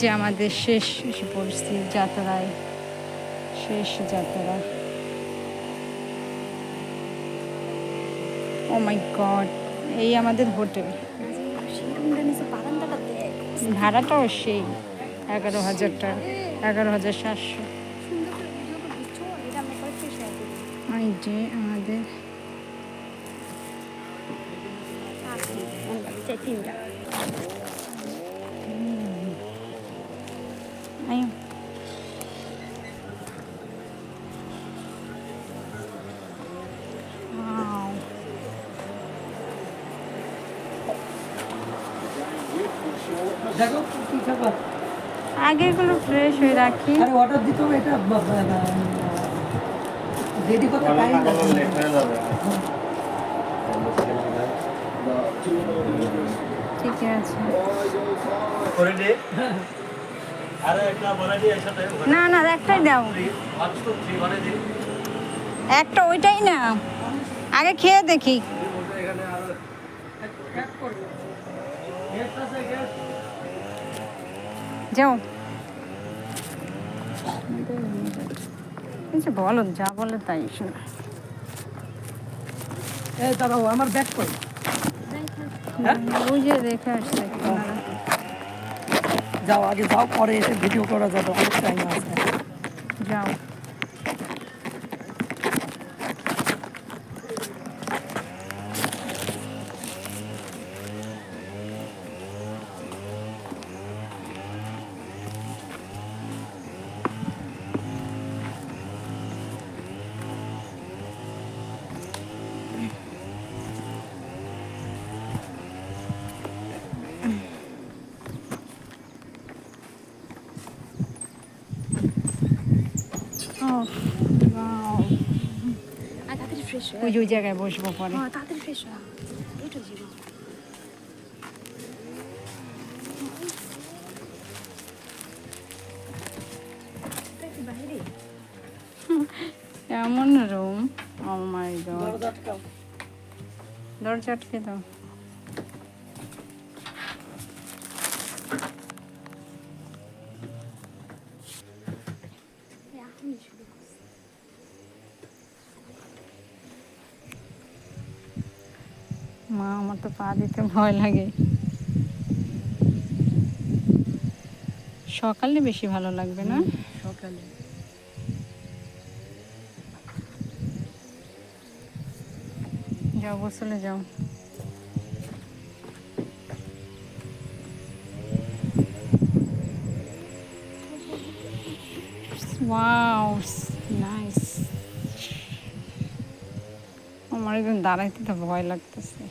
যে আমাদের শেষ এসে পরিস্থিতি যাত্রায়, শেষ যাত্রা। ও মাই গড এই আমাদের হোটেল। ভাড়াটাও সেই, এগারো হাজার টাকা, এগারো হাজার সাতশো। এই যে আমাদের আয়ো Wow. আগে এগুলো ফ্রেশ হয়ে রাখি আরে অর্ডার দিতে হবে এটা রেডি করতে টাইম ঠিক আছে না না একটাই দাও। একটা ওইটাই না। আগে খেয়ে দেখি। যাও। বলো যা বলে তাই শোনো। এই দাঁড়াও আমার ব্যাগ কই? ওই যে দেখে আসছে। যাও আগে যাও পরে এসে ভিডিও করা যাবে অনেক টাইম আছে। যাও। আর তাড়াতাড়ি ফ্রেশ ওই ওই জায়গায় বসবো পরে। হ্যাঁ তাড়াতাড়ি ফ্রেশ হওয়া এটা জীবন এমন রুম ও মাই গড দরজা দরজা আটকে দাও। মা আমার তো পা দিতে ভয় লাগে। সকালে বেশি ভালো লাগবে না? সকালে। যাও গোসলে যাও। ওয়াও নাইস আমার একদম দাঁড়াইতে তো ভয় লাগতেছে।